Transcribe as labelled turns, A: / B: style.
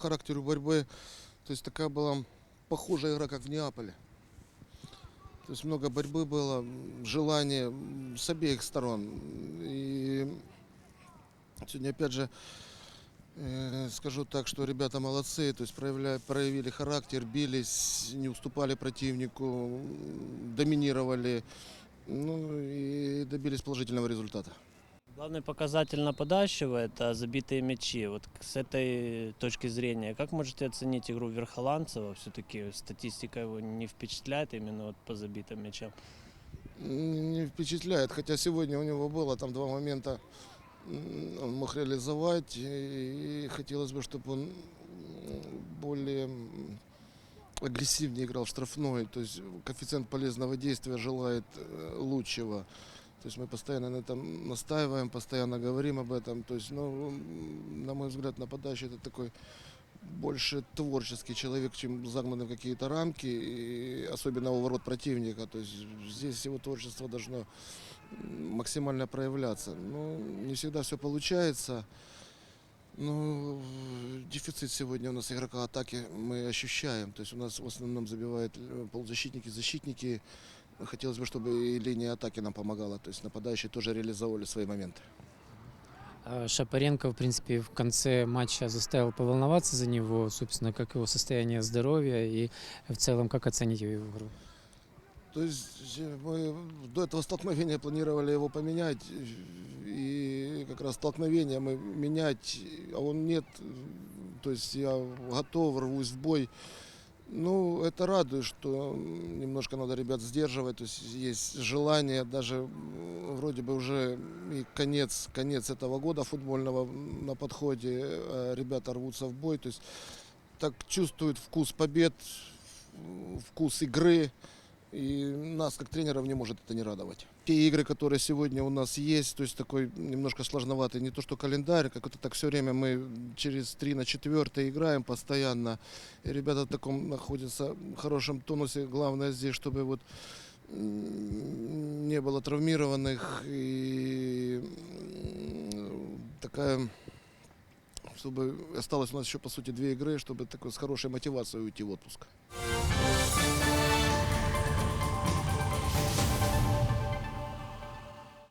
A: характеру борьбы. То есть такая была похожая игра, как в Неаполе. То есть много борьбы было, желание с обеих сторон. И сегодня опять же э, скажу так, что ребята молодцы, то есть проявля- проявили характер, бились, не уступали противнику, доминировали, ну и добились положительного результата.
B: Главный показатель нападающего – это забитые мячи. Вот с этой точки зрения, как можете оценить игру Верхоланцева? Все-таки статистика его не впечатляет именно вот по забитым мячам.
A: не впечатляет, хотя сегодня у него было там два момента, он мог реализовать, и, хотелось бы, чтобы он более агрессивнее играл в штрафной, то есть коэффициент полезного действия желает э, лучшего. То есть мы постоянно на этом настаиваем, постоянно говорим об этом. То есть, ну, на мой взгляд, нападающий это такой больше творческий человек, чем загнанный в какие-то рамки, и особенно у ворот противника. То есть здесь его творчество должно максимально проявляться. Но не всегда все получается. Ну, дефицит сегодня у нас игрока атаки мы ощущаем. То есть у нас в основном забивают э, полузащитники, защитники. Хотелось бы, чтобы и линия атаки нам помогала. То есть нападающие тоже реализовывали свои моменты.
C: А Шапаренко, в принципе, в конце матча заставил поволноваться за него, собственно, как его состояние здоровья и в целом, как оценить его игру.
A: То есть э, мы до этого столкновения планировали его поменять, и как раз столкновение мы менять, а он нет. То есть я готов, рвусь в бой. Ну, это радует, что немножко надо ребят сдерживать, то есть есть желание, даже вроде бы уже и конец, конец этого года футбольного на подходе, а ребята рвутся в бой, то есть так чувствуют вкус побед, вкус игры, и нас, как тренеров, не может это не радовать. Те игры, которые сегодня у нас есть, то есть такой немножко сложноватый, не то что календарь, как это так все время мы через 3 на 4 играем постоянно. И ребята в таком находятся хорошем тонусе. Главное здесь, чтобы вот не было травмированных и такая чтобы осталось у нас еще по сути две игры, чтобы такой с хорошей мотивацией уйти в отпуск.